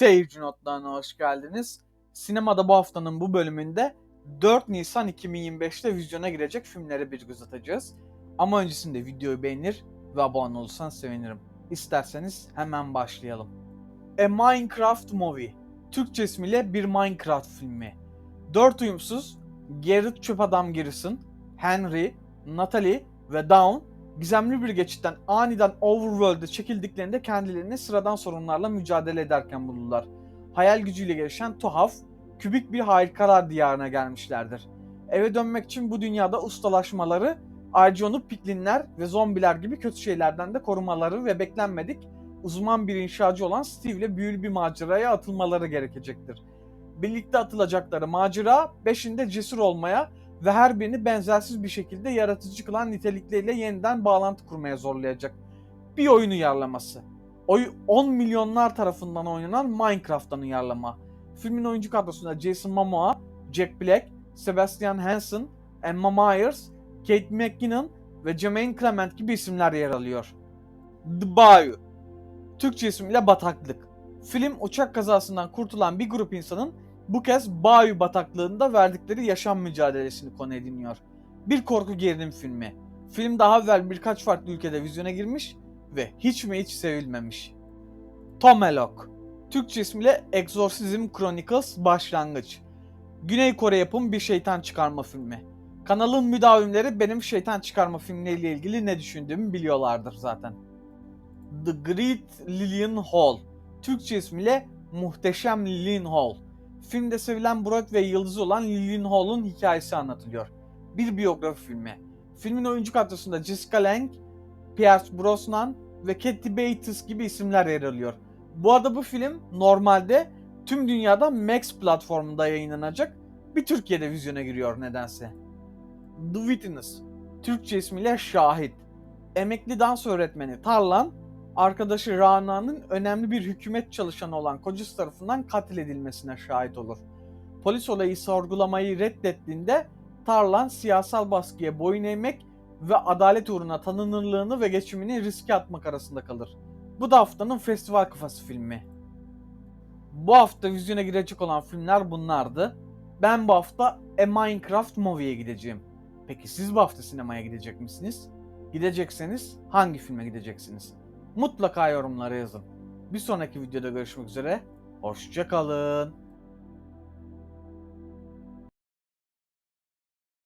Seyirci notlarına hoş geldiniz. Sinemada bu haftanın bu bölümünde 4 Nisan 2025'te vizyona girecek filmlere bir göz atacağız. Ama öncesinde videoyu beğenir ve abone olursanız sevinirim. İsterseniz hemen başlayalım. A Minecraft Movie. Türkçe ismiyle bir Minecraft filmi. 4 uyumsuz Garrett Çöp Adam Garrison, Henry, Natalie ve Dawn gizemli bir geçitten aniden Overworld'e çekildiklerinde kendilerini sıradan sorunlarla mücadele ederken bulurlar. Hayal gücüyle gelişen tuhaf, kübik bir harikalar diyarına gelmişlerdir. Eve dönmek için bu dünyada ustalaşmaları, ayrıca onu piklinler ve zombiler gibi kötü şeylerden de korumaları ve beklenmedik uzman bir inşacı olan Steve ile büyülü bir maceraya atılmaları gerekecektir. Birlikte atılacakları macera, beşinde cesur olmaya ve her birini benzersiz bir şekilde yaratıcı kılan nitelikleriyle yeniden bağlantı kurmaya zorlayacak. Bir oyun uyarlaması. Oy 10 milyonlar tarafından oynanan Minecraft'tan uyarlama. Filmin oyuncu kadrosunda Jason Momoa, Jack Black, Sebastian Hansen, Emma Myers, Kate McKinnon ve Jermaine Clement gibi isimler yer alıyor. The Bayou. Türkçe ismiyle Bataklık. Film uçak kazasından kurtulan bir grup insanın bu kez Bayou bataklığında verdikleri yaşam mücadelesini konu ediniyor. Bir korku gerilim filmi. Film daha evvel birkaç farklı ülkede vizyona girmiş ve hiç mi hiç sevilmemiş. Tomelok. Türkçe ismiyle Exorcism Chronicles Başlangıç. Güney Kore yapım bir şeytan çıkarma filmi. Kanalın müdavimleri benim şeytan çıkarma filmleriyle ilgili ne düşündüğümü biliyorlardır zaten. The Great Lillian Hall. Türkçe ismiyle Muhteşem Lillian Hall. Filmde sevilen Broadway yıldızı olan Lillian Hall'un hikayesi anlatılıyor. Bir biyografi filmi. Filmin oyuncu kadrosunda Jessica Lange, Pierce Brosnan ve Kathy Bates gibi isimler yer alıyor. Bu arada bu film normalde tüm dünyada Max platformunda yayınlanacak. Bir Türkiye'de vizyona giriyor nedense. The Witness. Türkçe ismiyle Şahit. Emekli dans öğretmeni Tarlan, arkadaşı Rana'nın önemli bir hükümet çalışanı olan kocası tarafından katil edilmesine şahit olur. Polis olayı sorgulamayı reddettiğinde Tarlan siyasal baskıya boyun eğmek ve adalet uğruna tanınırlığını ve geçimini riske atmak arasında kalır. Bu da haftanın festival kafası filmi. Bu hafta vizyona girecek olan filmler bunlardı. Ben bu hafta A Minecraft Movie'ye gideceğim. Peki siz bu hafta sinemaya gidecek misiniz? Gidecekseniz hangi filme gideceksiniz? Mutlaka yorumlara yazın. Bir sonraki videoda görüşmek üzere. Hoşçakalın.